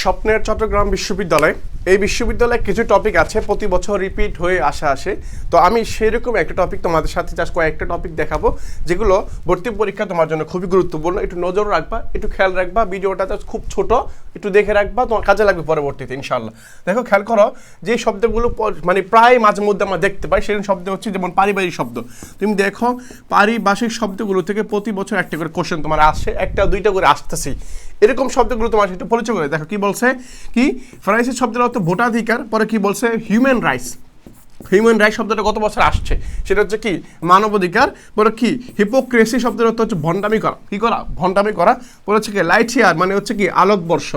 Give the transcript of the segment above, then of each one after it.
স্বপ্নের চট্টগ্রাম বিশ্ববিদ্যালয়। এই বিশ্ববিদ্যালয়ে কিছু টপিক আছে, প্রতি বছর রিপিট হয়ে আসা আসে। তো আমি সেরকম একটা টপিক তোমাদের সাথে জাস্ট কয়েকটা টপিক দেখাবো, যেগুলো ভর্তি পরীক্ষা তোমার জন্য খুবই গুরুত্বপূর্ণ। একটু নজর রাখবা, একটু খেয়াল রাখবা, ভিডিওটা খুব ছোট, একটু দেখে রাখবা, তোমার কাজে লাগবে পরবর্তীতে ইনশাল্লাহ দেখো, খেয়াল করো, যে শব্দগুলো মানে প্রায় মাঝে মধ্যে আমরা দেখতে পাই, সেরকম শব্দ হচ্ছে যেমন পারিবারিক শব্দ। তুমি দেখো, পারিভাষিক শব্দগুলো থেকে প্রতি বছর একটা করে কোশ্চেন তোমার আসছে একটা, দুইটা করে আসতেছি। এরকম শব্দগুলো তোমার একটু পরিচয় করে, দেখো, কি বলছে? কি? ফ্রান্সের শব্দের অর্থ ভোটাধিকার পরে কি বলছে? হিউম্যান রাইটস হিউম্যান রাইট শব্দটা কত বছর আসছে। সেটা হচ্ছে কি? মানবাধিকার পরে কি? হিপোক্রেসি শব্দের অর্থ হচ্ছে ভণ্ডামি করা। কি করা? ভণ্ডামি করা। পরে হচ্ছে কি লাইট ইয়ার মানে হচ্ছে কি আলোকবর্ষ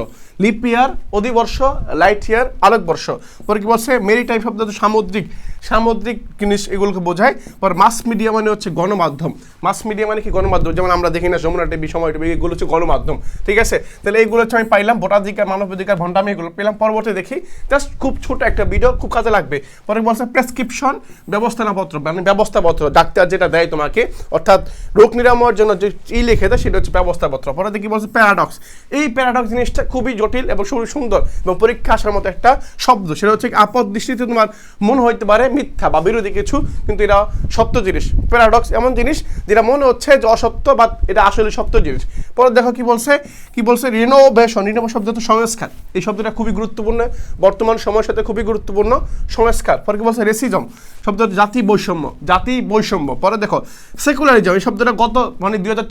লিপ ইয়ার অধিবর্ষ লাইট ইয়ার আলোকবর্ষ পরে কি বলছে? মেরি টাইম শব্দ হচ্ছে সামুদ্রিক। সামুদ্রিক জিনিস এগুলোকে বোঝায়। পর মাস মিডিয়া মানে হচ্ছে গণমাধ্যম। মাস মিডিয়া মানে কি গণমাধ্যম? যেমন আমরা দেখি না, যমুনা টিভি, সময় টিভি, এগুলো হচ্ছে গণমাধ্যম। ঠিক আছে? তাহলে এইগুলো হচ্ছে আমি পাইলাম, ভোটাধিকার, মানবাধিকার, ভণ্ডামি এগুলো। পেলাম পরবর্তী দেখি। জাস্ট খুব ছোট একটা ভিডিও খুব কাজে লাগবে। পরে বলছে? প্রেসক্রিপশন, ব্যবস্থাপত্র মানে ব্যবস্থাপত্র, ডাক্তার যেটা দেয় তোমাকে, অর্থাৎ রোগ নিরাময়ের জন্য যে ই লিখে দেয় সেটা হচ্ছে ব্যবস্থাপত্র। পরে দেখি বলছে? প্যারাডক্স এই প্যারাডক্স জিনিসটা খুবই জটিল এবং খুবই সুন্দর এবং পরীক্ষা আসার মতো একটা শব্দ। সেটা হচ্ছে আপদ দৃষ্টিতে তোমার মনে হইতে পারে মিথ্যা বা বিরোধী কিছু, কিন্তু এটা সত্য জিনিস। প্যারাডক্স এমন জিনিস যেটা মনে হচ্ছে যে অসত্য বা এটা আসলে সত্য জিনিস। পরে দেখো কি বলছে? কি বলছে? রিনোভেশন রিনোভ শব্দ তো সংস্কার। এই শব্দটা খুবই গুরুত্বপূর্ণ। বর্তমান সময়ের সাথে খুবই গুরুত্বপূর্ণ। সংস্কার। পরে কি বলছে? রেসিজম শব্দ জাতি বৈষম্য জাতি বৈষম্য। পরে দেখো সেকুলারিজম এই শব্দটা গত মানে দুই হাজার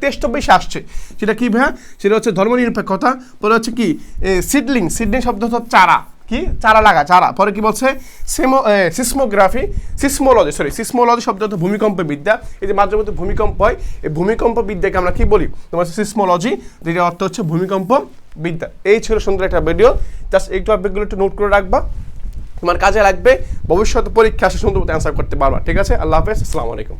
তেইশ আসছে। সেটা কি ভাইয়া? সেটা হচ্ছে ধর্মনিরপেক্ষতা, পরে হচ্ছে কি সিডলিং সিডলিং শব্দ হচ্ছে চারা। কি? চারা লাগা, চারা। পরে কি বলছে? সেমো সিসমোগ্রাফি সিসমোলজি সরি সিসমোলজি শব্দ হচ্ছে ভূমিকম্প বিদ্যা। এই যে মাঝে মধ্যে ভূমিকম্প হয়, এই ভূমিকম্প বিদ্যাকে আমরা কি বলি? তোমার সিসমোলজি যেটা অর্থ হচ্ছে ভূমিকম্প বিদ্যা। এই ছিল সুন্দর একটা ভিডিও জাস্ট এই টপিকগুলো একটু নোট করে রাখবা। তোমার কাজে লাগবে, ভবিষ্যৎ পরীক্ষা আসে, সুন্দর অ্যান্সার করতে পারবা। ঠিক আছে? আল্লাহ হাফেজ, আসসালামু আলাইকুম।